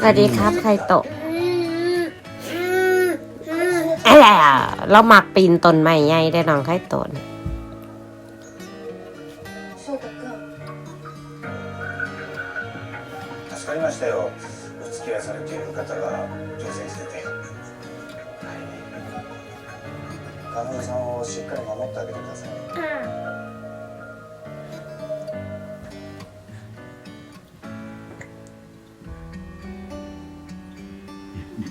สวัสดีครับใครโตะอะไรอ่ะเรามักปีนต้นไม้ใหญ่ได้น้องใครโตะนี่ 翔太くん助かりましたよお付き合いされている方が乗船しててはい金村さんをしっかり守ってあげてください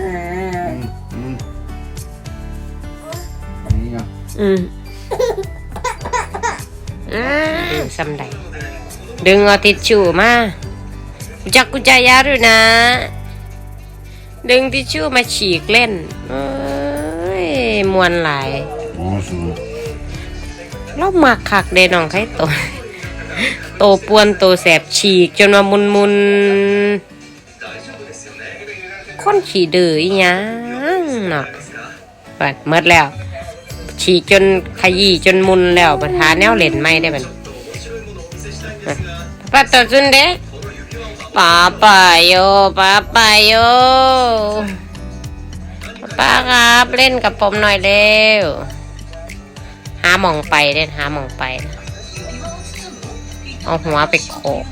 อืมสัมอ่าสำไดดึงเอาติชชู่มาจักกุจายาด้วยนะ ดึงติชชู่มาฉีกเล่นเอ้ยมวนหลายเราหมักขักเดนองไข่โต โตปวนโตแสบฉีกจนมามุนมุนๆ คนขี่ดื้ออีหยังเนาะเปิดเมดแล้ว ฉีกจนขยี้จนมุนแล้วประธานแนวเล่นไม่ได้บัดปัตตจุนเดะป้าป้าโยป้าป้าโยป้าครับเล่นกับผมหน่อยเร็วหาหมองไปเด่นหาหมองไป เอาหัวไปโขก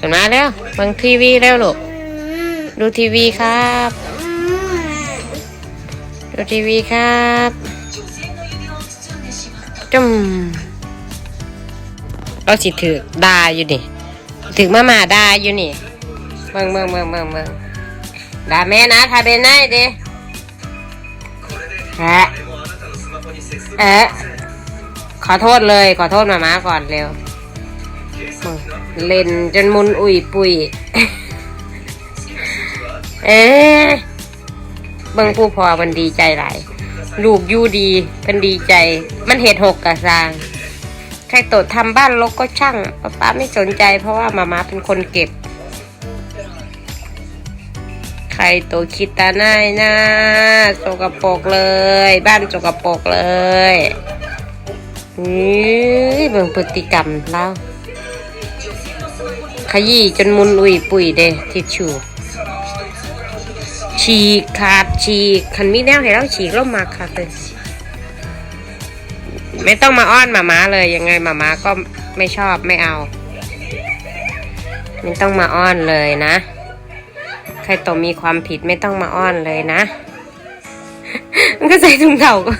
ขึ้นมาแล้วเบิ่งทีวีแล้วลูกดูทีวีครับ ดูทีวีครับจุ่มเราสิถือดาอยู่นี่ถือมามาดาอยู่นี่เบิ่งเบิ่งเบิ่งเบิ่งเบิ่งดาแม่นะทาเบนไนด้แอะแอะขอโทษเลย ขอโทษมาม่าก่อนเร็ว เล่นจนมุนอุ่ยปุยเอ๊ะเบิ่งผู้พอมันดีใจหลายลูกยู่ดีเพิ่นดีใจ มันเหตุหกกะสาง ใครตดทำบ้านลกก็ช่างป้าป้าไม่สนใจเพราะว่ามามาเป็นคนเก็บ ใครตัวคิดตาหน้ายนะสกปรกเลย บ้านสกปรกเลยนี่เบิ่งพฤติกรรมเรา ขยี้จนมุนอุยปุยเดทิชชู่ฉีกขาดฉีกคันมีแนวให้เราฉีกเรามาค่ะเลยไม่ต้องมาอ้อนหมาม้าเลยยังไงหมาม้าก็ไม่ชอบไม่เอา ไม่ต้องมาอ้อนเลยนะ ใครโตมีความผิดไม่ต้องมาอ้อนเลยนะ มันก็ใส่ถุงเท้าก็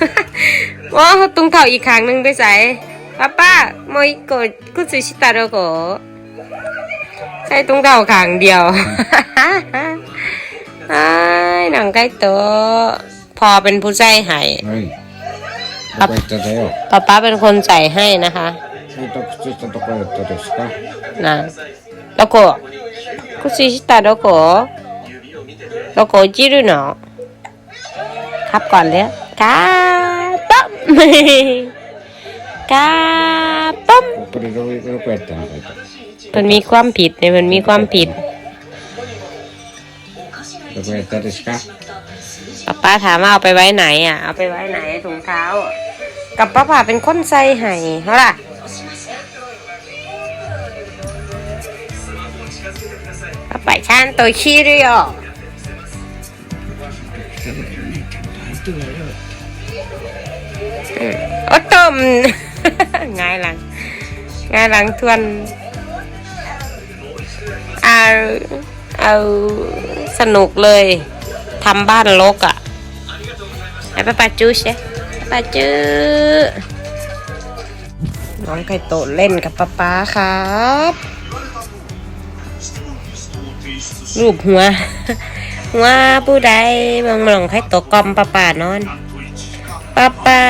ว้าวถุงเท้าอีกครั้งหนึ่งไปใส่ป้าป้าโมยโกดกุซึชิตาโรโก ใส่ถุงเท้าข้างเดียว ไอ้ายหนังใกล้โตะพอเป็นผู้ใส่ให้ はいどこ行ってたよ ป้าป้าเป็นคนใส่ให้นะคะ ちょっと靴下どこやったですかนะแล้วก็กุซึชิตาโรโกะแล้วก็จิรุเนาะครับก่อนเลยครับปั๊ม ครับปั๊ม これどこどこやったのかい มันมีความผิดเนี่ยมันมีความผิด どこやったですか ป้าป้าถามว่าเอาไปไว้ไหนอ่ะ เอาไปไว้ไหนถุงเท้าอะกับป้าป่าเป็นคนใส่ให้เท่าล่ะป้าป่าชานตัวขี้ด้วยอ่ะอืมโอ้ต้ม ง่ายหลังง่ายหลังทวน เอาเอาสนุกเลยทำบ้านลกอะ่ะไอ้ป้าปาจูเชป้าจูน้องไก่โตเล่นกับป้าป้าครับลูกหัวหัวผู้ใดมองหลงไข่โตกอมป้าป้านอนป้าป้า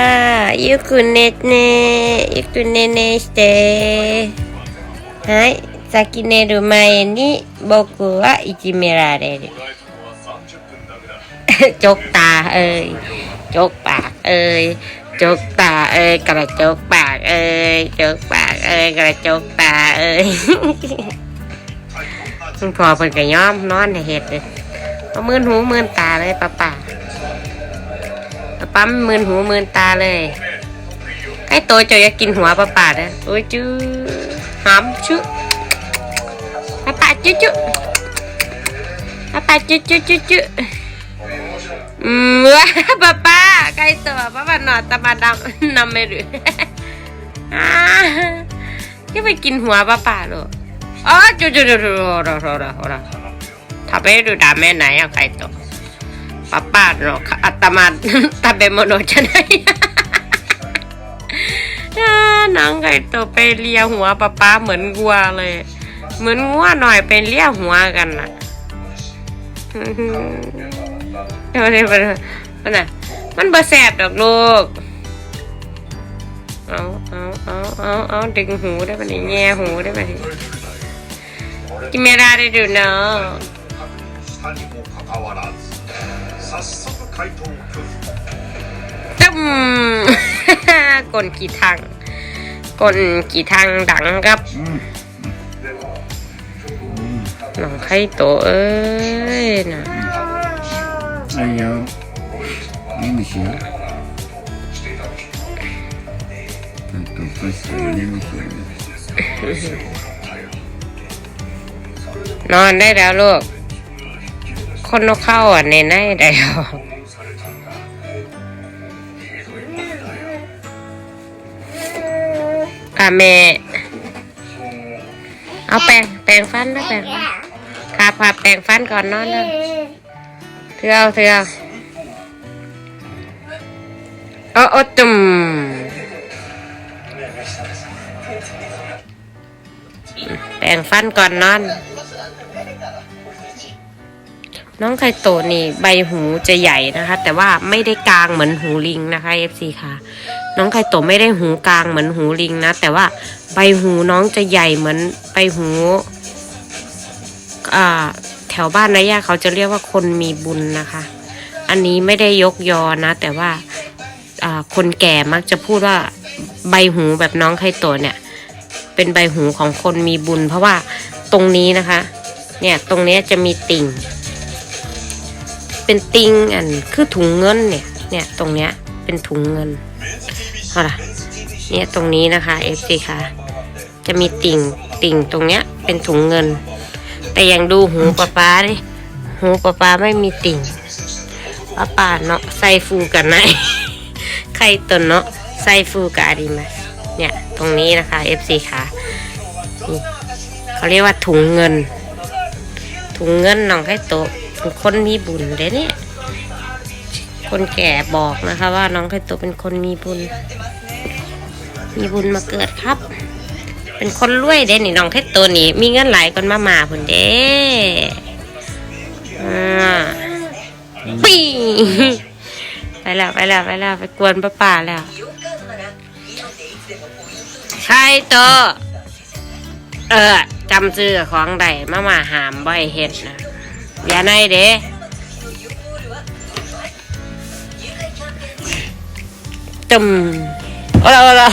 ยูกุเนเนยูกุเนเนสเตหาย 先寝る前に僕はいじめられる จกตาเอ้ยจกปากเอ้ยจกตาเอ้ยกระจกปากเอ้ยจกปากเอ้ยกระจกตาเอ้ย คุณพ่อเพิ่นก็ยอมนอนให้เฮ็ดเลยเอามือนหูมือนตาเลยป้าป่าป้าปั๊มมือนหูมือนตาเลยให้โตเจะอยากกินหัวป้าป่าเด้อโอ้ยจื้อหอมชุป้าป่าจุ๊จุ๊ป้าป่าจุ๊จุ๊จุ๊จุ๊อื Papa cucu. Papa cucu cucu. Wah, papa. Kayak itu papa apa no tambah dam nameru. Ah. Kita bikin hua papa lo. Oh, cucu cucu ora ora ora. Tapi itu dame nanya kayak itu. Papa no atama tabe mono janai. น้องไก่ตัวไปเลียหัวป้าป้าเหมือนวัวเลย เหมือนงัวหน่อยเป็นเลี้ยหัวกันน่ะเดี๋ยวนี้มันมันะมันบะแสบดอกลูก เอาเอาเอาเอาเอาดึงหูได้ปะนี่แง่หูได้ปะนี่กิเมราได้ดูเนาะตึ้มกลกี่ทางกลกี่ทางดังครับ น้องไข่โตเอ้ยนะไม่เยอะไม่มีเชื้อตัวก็เสียไม่มีเชื้อนอนได้แล้วลูก คนนกเข้าอะในไหนได้แล้วอาเม เอาแปรงแปรงฟันนะแปรงฟันครับครับแปรงฟันก่อนนอนนะเถื่อเอาเถื่อเอาโอ้โอ้ตุ่มแปรงฟันก่อนนอน น้องไข่โตะนี่ใบหูจะใหญ่นะคะ แต่ว่าไม่ได้กลางเหมือนหูลิงนะคะ FC ค่ะ น้องไข่โตไม่ได้หูกลางเหมือนหูลิงนะ แต่ว่าใบหูน้องจะใหญ่เหมือนใบหูแถวบ้านนะย่าเขาจะเรียกว่าคนมีบุญนะคะ อันนี้ไม่ได้ยกยอนะ แต่ว่าคนแก่มักจะพูดว่าใบหูแบบน้องไข่โตเนี่ย เป็นใบหูของคนมีบุญ เพราะว่าตรงนี้นะคะ เนี่ยตรงนี้จะมีติ่ง เป็นติ่งอันคือถุงเงินเนี่ย เนี่ยตรงเนี้ยเป็นถุงเงิน เอาล่ะเนี่ยตรงนี้นะคะ FC ค่ะ จะมีติ่งติ่งตรงเนี้ย เป็นถุงเงิน แต่ยังดูหูปลาปลาดิหูปลาปลาไม่มีติ่งปลาปลาเนาะใส่ฟูกันไหนใครตนเนาะใส่ฟูกับอาริมาเนี่ยตรงนี้นะคะ FC ค่ะเขาเรียกว่าถุงเงิน ถุงเงินน้องให้โตคนมีบุญเด้เนี่ย คนแก่บอกนะคะ ว่าน้องไข่โตะเป็นคนมีบุญ มีบุญมาเกิดครับ เป็นคนรวยเด้นี่น้องไข่โตะนี่มีเงินหลายคนมามาพุ่นเด้อ่าปีไปแล้วไปแล้วไปแล้วไปกวนป้าป่าแล้วไข่โตะเออจำชื่อของใดมามาหามบ่อยเฮ็ดนะอย่าในเด้ ตึมโอ้ละโอ้ละ